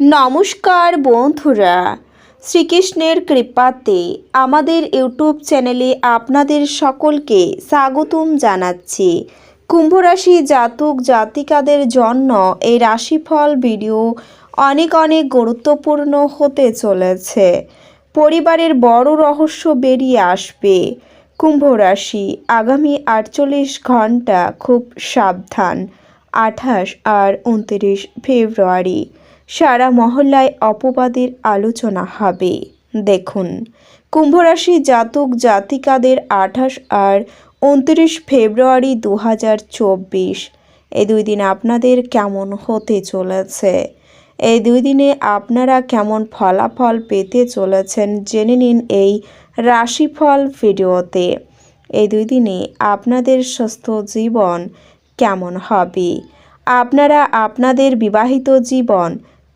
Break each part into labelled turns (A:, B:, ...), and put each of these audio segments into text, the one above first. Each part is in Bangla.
A: নমস্কার বন্ধুরা, শ্রীকৃষ্ণের কৃপাতে আমাদের ইউটিউব চ্যানেলে আপনাদের সকলকে স্বাগতম জানাচ্ছি। কুম্ভরাশি জাতক জাতিকাদের জন্য এই রাশিফল ভিডিও অনেক অনেক গুরুত্বপূর্ণ হতে চলেছে। পরিবারের বড় রহস্য বেরিয়ে আসবে। কুম্ভ রাশি আগামী আটচল্লিশ ঘণ্টা খুব সাবধান, আঠাশ আর উনত্রিশ ফেব্রুয়ারি। সারা মহল্লায় অপবাদের আলোচনা হবে। দেখুন, কুম্ভরাশি জাতক জাতিকাদের আঠাশ আর উনত্রিশ ফেব্রুয়ারি দু হাজার চব্বিশ। এই দুই দিন আপনাদের কেমন হতে চলেছে? এই দুই দিনে আপনারা কেমন ফলাফল পেতে চলেছেন জেনে নিন এই রাশিফল ভিডিওতে। এই দুই দিনে আপনাদের সুস্থ জীবন কেমন হবে? আপনারা আপনাদের বিবাহিত জীবন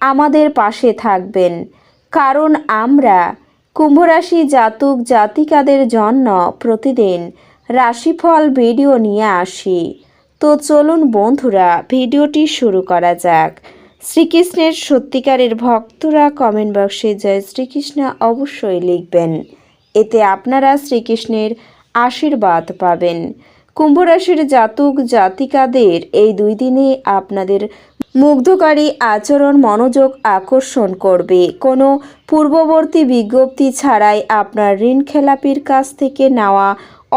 A: আমাদের পাশে থাকবেন। কারণ আমরা কুম্ভরাশি জাতক জাতিকাদের জন্য প্রতিদিন রাশিফল ভিডিও নিয়ে আসি। তো চলুন বন্ধুরা, ভিডিওটি শুরু করা যাক। শ্রীকৃষ্ণের সত্যিকারের ভক্তরা কমেন্ট বক্সে জয় শ্রীকৃষ্ণ অবশ্যই লিখবেন। এতে আপনারা শ্রীকৃষ্ণের আশীর্বাদ পাবেন। কুম্ভরাশির জাতক জাতিকাদের এই দুই দিনে আপনাদের মুগ্ধকারী আচরণ, মনোযোগ আকর্ষণ করবে। কোনো পূর্ববর্তী বিজ্ঞপ্তি ছাড়াই আপনার ঋণ খেলাপির কাছ থেকে নেওয়া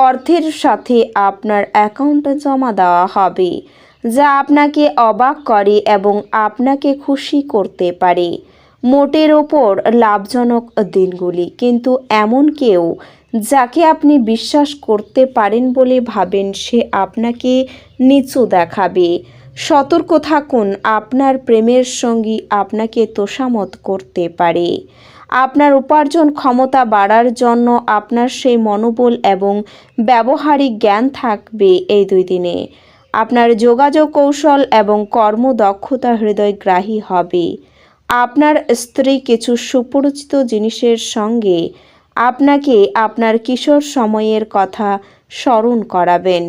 A: অর্থের সাথে আপনার অ্যাকাউন্টে জমা দেওয়া হবে, যা আপনাকে অবাক করে এবং আপনাকে খুশি করতে পারে। মোটের ওপর লাভজনক দিনগুলি, কিন্তু এমন কেউ যাকে আপনি বিশ্বাস করতে পারেন বলে ভাবেন সে আপনাকে নিচু দেখাবে। সতর্ক থাকুন, আপনার প্রেমের সঙ্গী আপনাকে তোষামত করতে পারে। আপনার উপার্জন ক্ষমতা বাড়ার জন্য আপনার সেই মনোবল এবং ব্যবহারিক জ্ঞান থাকবে এই দুই দিনে। আপনার যোগাযোগ কৌশল এবং কর্মদক্ষতা হৃদয়গ্রাহী হবে। আপনার স্ত্রী কিছু সুপরিচিত জিনিসের সঙ্গে আপনাকে আপনার কিশোর সময়ের কথা স্মরণ করাবেন।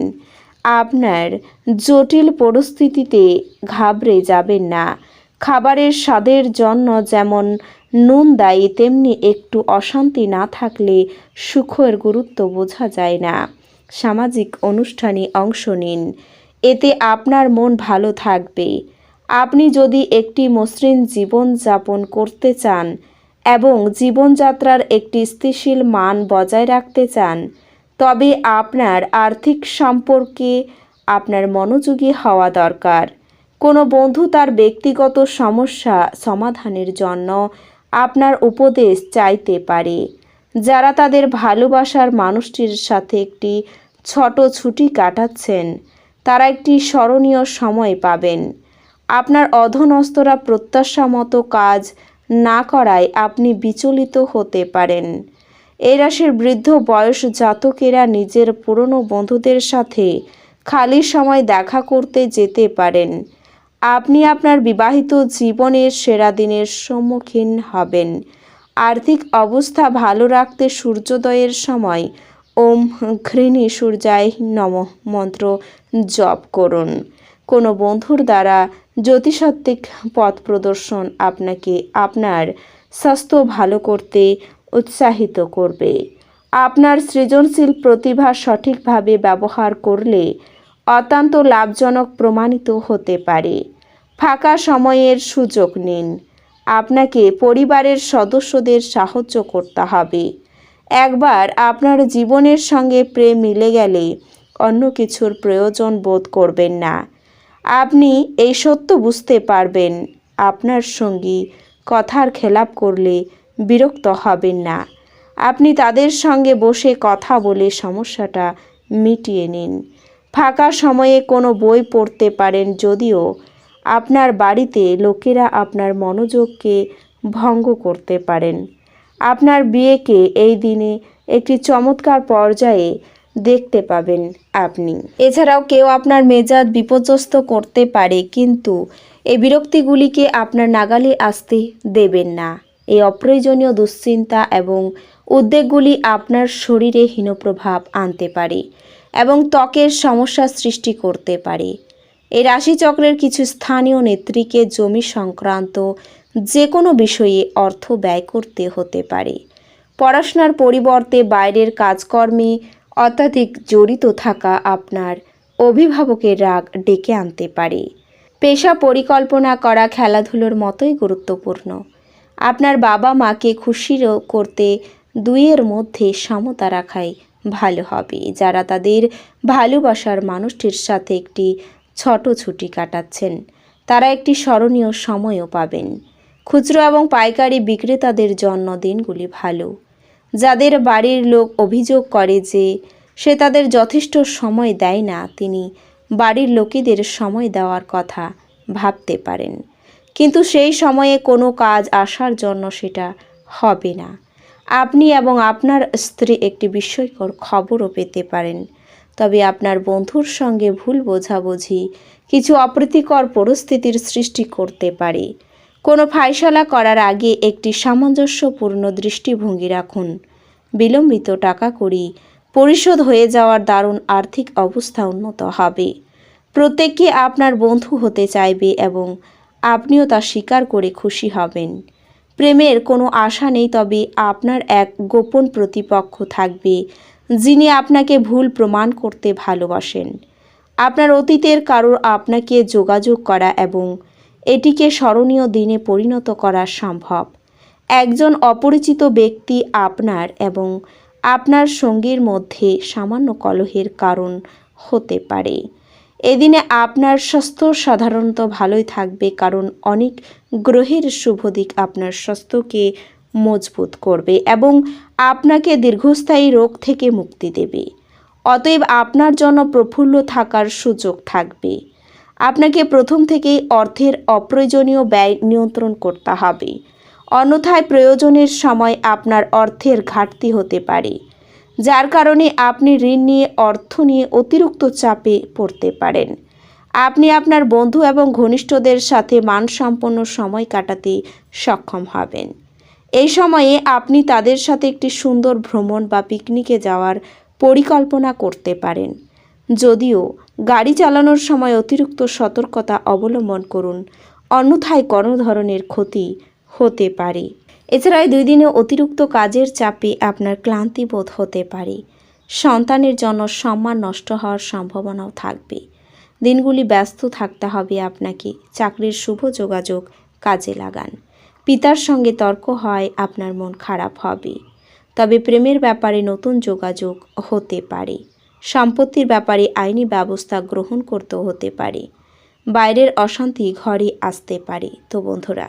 A: আপনার জটিল পরিস্থিতিতে ঘাবড়ে যাবেন না। খাবারের স্বাদের জন্য যেমন নুন দায়ী, তেমনি একটু অশান্তি না থাকলে সুখের গুরুত্ব বোঝা যায় না। সামাজিক অনুষ্ঠানে অংশ নিন। এতে আপনার মন ভালো থাকবে। আপনি যদি একটি মসৃণ জীবনযাপন করতে চান এবং জীবনযাত্রার একটি স্থিতিশীল মান বজায় রাখতে চান তবে আপনার আর্থিক সম্পর্কে আপনার মনোযোগী হওয়া দরকার। কোনো বন্ধু তার ব্যক্তিগত সমস্যা সমাধানের জন্য আপনার উপদেশ চাইতে পারে। যারা তাদের ভালোবাসার মানুষটির সাথে একটি ছোট ছুটি কাটাচ্ছেন, তারা একটি স্মরণীয় সময় পাবেন। আপনার অধনস্থরা প্রত্যাশা মতো কাজ না করায় আপনি বিচলিত হতে পারেন। এই রাশির বৃদ্ধ বয়স জাতকেরা নিজের পুরনো বন্ধুদের সাথে খালি সময় দেখা করতে যেতে পারেন। আপনি আপনার বিবাহিত জীবনের সেরা দিনের সম্মুখীন হবেন। আর্থিক অবস্থা ভালো রাখতে সূর্যোদয়ের সময় ওম ঘৃণী সূর্যায় নম মন্ত্র জপ করুন। কোনো বন্ধুর দ্বারা জ্যোতিষাত্ত্বিক পথ প্রদর্শন আপনাকে, আপনার স্বাস্থ্য ভালো করতে উৎসাহিত করবে। আপনার সৃজনশীল প্রতিভা সঠিকভাবে ব্যবহার করলে অত্যন্ত লাভজনক প্রমাণিত হতে পারে। ফাঁকা সময়ের সুযোগ নিন। আপনাকে পরিবারের সদস্যদের সাহায্য করতে হবে। একবার আপনার জীবনের সঙ্গে প্রেম মিলে গেলে অন্য কিছুর প্রয়োজন বোধ করবেন না। আপনি এই সত্য বুঝতে পারবেন। আপনার সঙ্গী কথার খেলাপ করলে বিরক্ত হবেন না। আপনি তাদের সঙ্গে বসে কথা বলে সমস্যাটা মিটিয়ে নিন। ফাঁকা সময়ে কোনো বই পড়তে পারেন যদিও আপনার বাড়িতে লোকেরা আপনার মনোযোগকে ভঙ্গ করতে পারেন। আপনার বিয়েকে এই দিনে একটি চমৎকার পর্যায়ে দেখতে পাবেন আপনি। এছাড়াও কেউ আপনার মেজাজ বিপর্যস্ত করতে পারে, কিন্তু এই বিরক্তিগুলিকে আপনার নাগালে আসতে দেবেন না। এই অপ্রয়োজনীয় দুশ্চিন্তা এবং উদ্বেগগুলি আপনার শরীরে হীনপ্রভাব আনতে পারে এবং ত্বকের সমস্যা সৃষ্টি করতে পারে। এই রাশিচক্রের কিছু স্থানীয় নেত্রীকে জমি সংক্রান্ত যে কোনো বিষয়ে অর্থ ব্যয় করতে হতে পারে। পড়াশোনার পরিবর্তে বাইরের কাজকর্মে অত্যাধিক জড়িত থাকা আপনার অভিভাবকের রাগ ডেকে আনতে পারে। পেশা পরিকল্পনা করা খেলাধুলোর মতোই গুরুত্বপূর্ণ। আপনার বাবা মাকে খুশি করতে দুইয়ের মধ্যে সমতা রাখাই ভালো হবে। যারা তাদের ভালোবাসার মানুষটির সাথে একটি ছোট ছুটি কাটাচ্ছেন, তারা একটি স্মরণীয় সময়ও পাবেন। খুচরো এবং পাইকারি বিক্রেতাদের জন্মদিনগুলি ভালো। যাদের বাড়ির লোক অভিযোগ করে যে সে তাদের যথেষ্ট সময় দেয় না, তিনি বাড়ির লোকেদের সময় দেওয়ার কথা ভাবতে পারেন। কিন্তু সেই সময়ে কোনো কাজ আসার জন্য সেটা হবে না। আপনি এবং আপনার স্ত্রী একটি বিস্ময়কর খবরও পেতে পারেন। তবে আপনার বন্ধুর সঙ্গে ভুল বোঝাবুঝি, কিছু অপ্রীতিকর পরিস্থিতির সৃষ্টি করতে পারে। কোনো ফাইসলা করার আগে একটি সামঞ্জস্যপূর্ণ দৃষ্টিভঙ্গি রাখুন। বিলম্বিত টাকা করি পরিশোধ হয়ে যাওয়ার দারুণ আর্থিক অবস্থা উন্নত হবে। প্রত্যেককে আপনার বন্ধু হতে চাইবে এবং আপনিও তা স্বীকার করে খুশি হবেন। প্রেমের কোনো আশা নেই, তবে আপনার এক গোপন প্রতিপক্ষ থাকবে, যিনি আপনাকে ভুল প্রমাণ করতে ভালোবাসেন। আপনার অতীতের কারোর আপনাকে যোগাযোগ করা এবং এটিকে স্মরণীয় দিনে পরিণত করা সম্ভব। একজন অপরিচিত ব্যক্তি আপনার এবং আপনার সঙ্গীর মধ্যে সামান্য কলহের কারণ হতে পারে। এদিনে আপনার স্বাস্থ্য সাধারণত ভালোই থাকবে, কারণ অনেক গ্রহের শুভ দিক আপনার স্বাস্থ্যকে মজবুত করবে এবং আপনাকে দীর্ঘস্থায়ী রোগ থেকে মুক্তি দেবে। অতএব আপনার জন্য প্রফুল্ল থাকার সুযোগ থাকবে। আপনাকে প্রথম থেকেই অর্থের অপ্রয়োজনীয় ব্যয় নিয়ন্ত্রণ করতে হবে। অন্যথায় প্রয়োজনের সময় আপনার অর্থের ঘাটতি হতে পারে। যার কারণে আপনি ঋণ নিয়ে, অর্থ নিয়ে অতিরিক্ত চাপে পড়তে পারেন। আপনি আপনার বন্ধু এবং ঘনিষ্ঠদের সাথে মানসম্পন্ন সময় কাটাতে সক্ষম হবেন। এই সময়ে আপনি তাদের সাথে একটি সুন্দর ভ্রমণ বা পিকনিকে যাওয়ার পরিকল্পনা করতে পারেন। যদিও গাড়ি চালানোর সময় অতিরিক্ত সতর্কতা অবলম্বন করুন, অন্যথায় কোনো ধরনের ক্ষতি হতে পারে। এছাড়া দুই দিনে অতিরিক্ত কাজের চাপে আপনার ক্লান্তি বোধ হতে পারে। সন্তানের জন্য সম্মান নষ্ট হওয়ার সম্ভাবনাও থাকবে। দিনগুলি ব্যস্ত থাকতে হবে আপনাকে। চাকরির শুভ যোগাযোগ কাজে লাগান। পিতার সঙ্গে তর্ক হয়, আপনার মন খারাপ হবে। তবে প্রেমের ব্যাপারে নতুন যোগাযোগ হতে পারে। সম্পত্তির ব্যাপারে আইনি ব্যবস্থা গ্রহণ করতেও হতে পারে। বাইরের অশান্তি ঘরে আসতে পারে। তো বন্ধুরা